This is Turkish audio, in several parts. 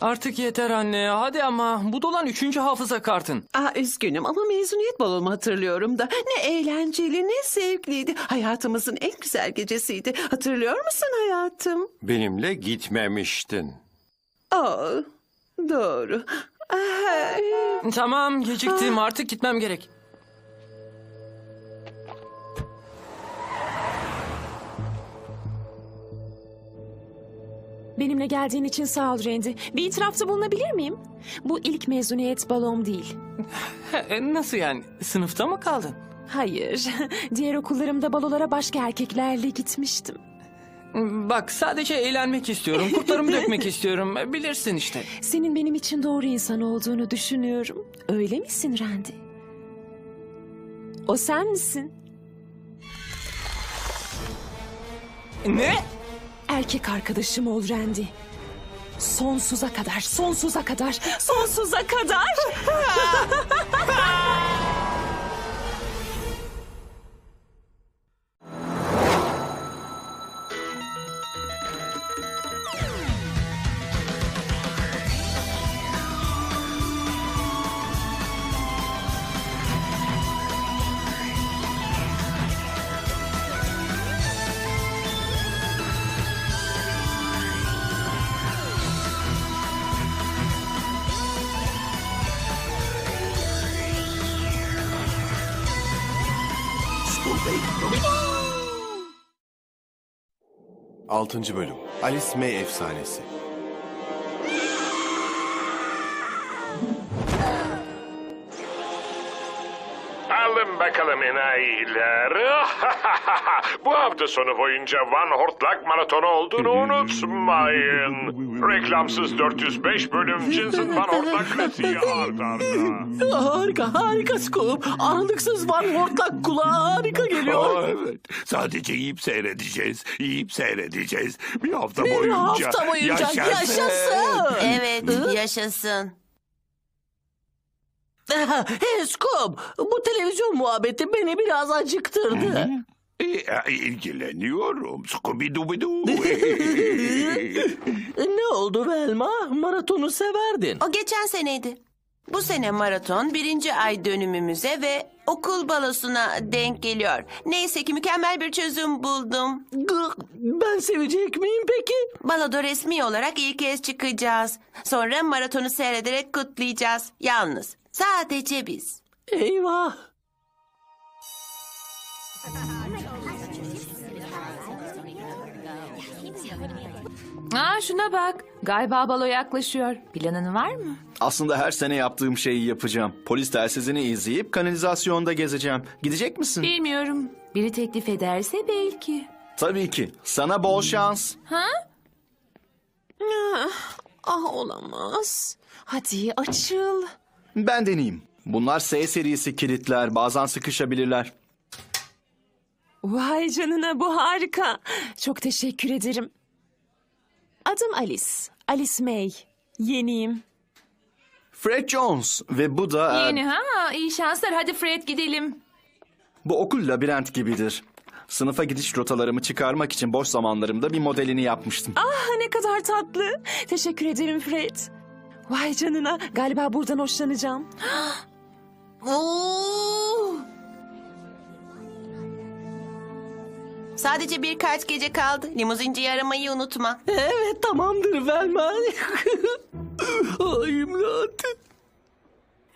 Artık yeter anne. Hadi ama bu dolan üçüncü hafıza kartın. Aa, üzgünüm ama mezuniyet balomu hatırlıyorum da. Ne eğlenceli ne zevkliydi. Hayatımızın en güzel gecesiydi. Hatırlıyor musun hayatım? Benimle gitmemiştin. Aa, doğru. Ay. Tamam geciktim artık gitmem gerek. Benimle geldiğin için sağ ol Randy. Bir itirafta bulunabilir miyim? Bu ilk mezuniyet balom değil. Nasıl yani? Sınıfta mı kaldın? Hayır. Diğer okullarımda balolara başka erkeklerle gitmiştim. Bak sadece eğlenmek istiyorum. Kurtlarımı dökmek istiyorum. Bilirsin işte. Senin benim için doğru insan olduğunu düşünüyorum. Öyle misin Randy? O sen misin? Ne? Erkek arkadaşım ol Randy. Sonsuza kadar, sonsuza kadar, sonsuza kadar. Altıncı bölüm. Alice May efsanesi. Alın bakalım enayiler. Bu hafta sonu boyunca Van Hortlak maratonu olduğunu unutmayın. Reklamsız 405 bölüm Jensen Van Hortlak klasiği arda. Harika harika Scoop. Aralıksız var hortlak kulağa harika geliyor. Evet. Sadece yiyip seyredeceğiz. Yiyip seyredeceğiz. Bir hafta Bir boyunca. hafta boyunca yaşasın. Evet, yaşasın. Hey Scoop, bu televizyon muhabbeti beni biraz acıktırdı. Ee, ilgileniyorum. Scooby-Dooby-Doo. ne oldu Velma? Maratonu severdin. O geçen seneydi. Bu sene maraton birinci ay dönümümüze ve okul balosuna denk geliyor. Neyse ki mükemmel bir çözüm buldum. Gık, Ben sevecek miyim peki? Baloda resmi olarak ilk kez çıkacağız. Sonra maratonu seyrederek kutlayacağız. Yalnız sadece biz. Eyvah. Aa şuna bak. Galiba balo yaklaşıyor. Planın var mı? Aslında her sene yaptığım şeyi yapacağım. Polis telsizini izleyip kanalizasyonda gezeceğim. Gidecek misin? Bilmiyorum. Biri teklif ederse belki. Tabii ki. Sana bol şans. Ah olamaz. Hadi açıl. Ben deneyeyim. Bunlar S serisi kilitler. Bazen sıkışabilirler. Vay canına bu harika. Çok teşekkür ederim. Adım Alice. Alice May. Yeniyim. Fred Jones ve bu da... Yeni ha iyi şanslar. Hadi Fred gidelim. Bu okul labirent gibidir. Sınıfa gidiş rotalarımı çıkarmak için boş zamanlarımda bir modelini yapmıştım. Ah ne kadar tatlı. Teşekkür ederim Fred. Vay canına galiba buradan hoşlanacağım. Oo! Sadece birkaç gece kaldı. Limuzinciyi aramayı unutma. Evet tamamdır Velma. Ay imdat.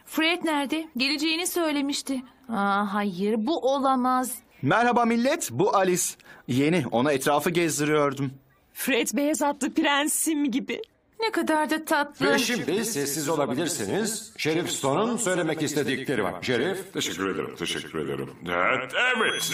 Fred nerede? Geleceğini söylemişti. Aa hayır bu olamaz. Merhaba millet, bu Alice. Yeni, ona etrafı gezdiriyordum. Fred beyaz atlı prensim gibi. Ne kadar da tatlı. Ve şimdi sessiz olabilirsiniz. Şerif Stone'un söylemek istedikleri var. Şerif. Teşekkür ederim, teşekkür ederim. Evet, evet.